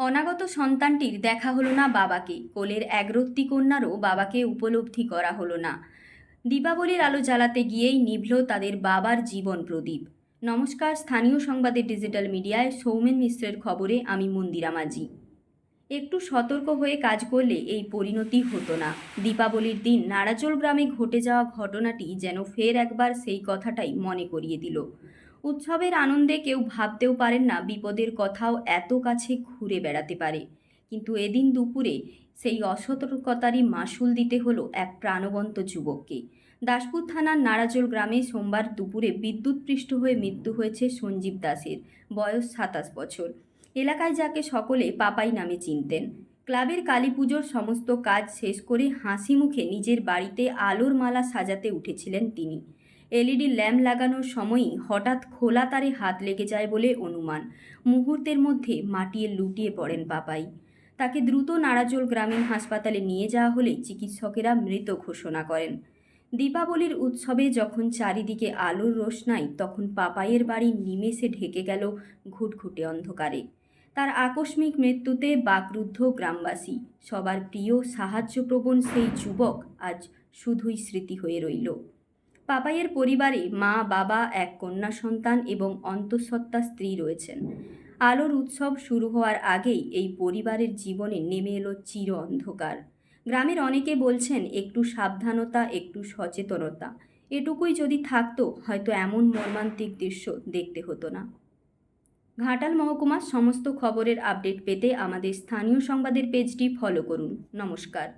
অনাগত সন্তানটির দেখা হলো না বাবাকে। কোলের একরত্তি কন্যারও বাবাকে উপলব্ধি করা হলো না। দীপাবলির আলো জ্বালাতে গিয়েই নিভল তাদের বাবার জীবন প্রদীপ। নমস্কার, স্থানীয় সংবাদের ডিজিটাল মিডিয়ায় সৌমেন মিশ্রের খবরে আমি মন্দিরা মাঝি। একটু সতর্ক হয়ে কাজ করলে এই পরিণতি হতো না। দীপাবলির দিন নাড়াচোল গ্রামে ঘটে যাওয়া ঘটনাটি যেন ফের একবার সেই কথাটাই মনে করিয়ে দিল। উৎসবের আনন্দে কেউ ভাবতেও পারেন না বিপদের কথাও এত কাছে ঘুরে বেড়াতে পারে। কিন্তু এদিন দুপুরে সেই অসতর্কতারই মাসুল দিতে হলো এক প্রাণবন্ত যুবককে। দাসপুর থানার নাড়াচোল গ্রামে সোমবার দুপুরে বিদ্যুৎপৃষ্ট হয়ে মৃত্যু হয়েছে সঞ্জীব দাসের বয়স সাতাশ বছর। এলাকায় যাকে সকলে পাপাই নামে চিনতেন। ক্লাবের কালী পুজোর সমস্ত কাজ শেষ করে হাসি মুখে নিজের বাড়িতে আলোর মালা সাজাতে উঠেছিলেন তিনি। এলইডি ল্যাম্প লাগানোর সময়ই হঠাৎ খোলা তারে হাত লেগে যায় বলে অনুমান। মুহূর্তের মধ্যে মাটিয়ে লুটিয়ে পড়েন পাপাই। তাকে দ্রুত নাড়াজোল গ্রামীণ হাসপাতালে নিয়ে যাওয়া হলে চিকিৎসকেরা মৃত ঘোষণা করেন। দীপাবলির উৎসবে যখন চারিদিকে আলোর রোশনাই, তখন পাপাইয়ের বাড়ি নিমেষে ঢেকে গেল ঘুটঘুটে অন্ধকারে। তার আকস্মিক মৃত্যুতে বাকরুদ্ধ গ্রামবাসী, সবার প্রিয় সাহায্যপ্রবণ সেই যুবক আজ শুধুই স্মৃতি হয়ে রইল। পাপাইয়ের পরিবারে মা, বাবা, এক কন্যা সন্তান এবং অন্তঃসত্ত্বা স্ত্রী রয়েছেন। আলোর উৎসব শুরু হওয়ার আগেই এই পরিবারের জীবনে নেমে এলো চির অন্ধকার। গ্রামের অনেকে বলছেন, একটু সাবধানতা, একটু সচেতনতা। এটুকুই যদি থাকতো, হয়তো এমন মর্মান্তিক দৃশ্য দেখতে হতো না। ঘাটাল মহকুমার সমস্ত খবরের আপডেট পেতে আমাদের স্থানীয় সংবাদের পেজটি ফলো করুন। নমস্কার।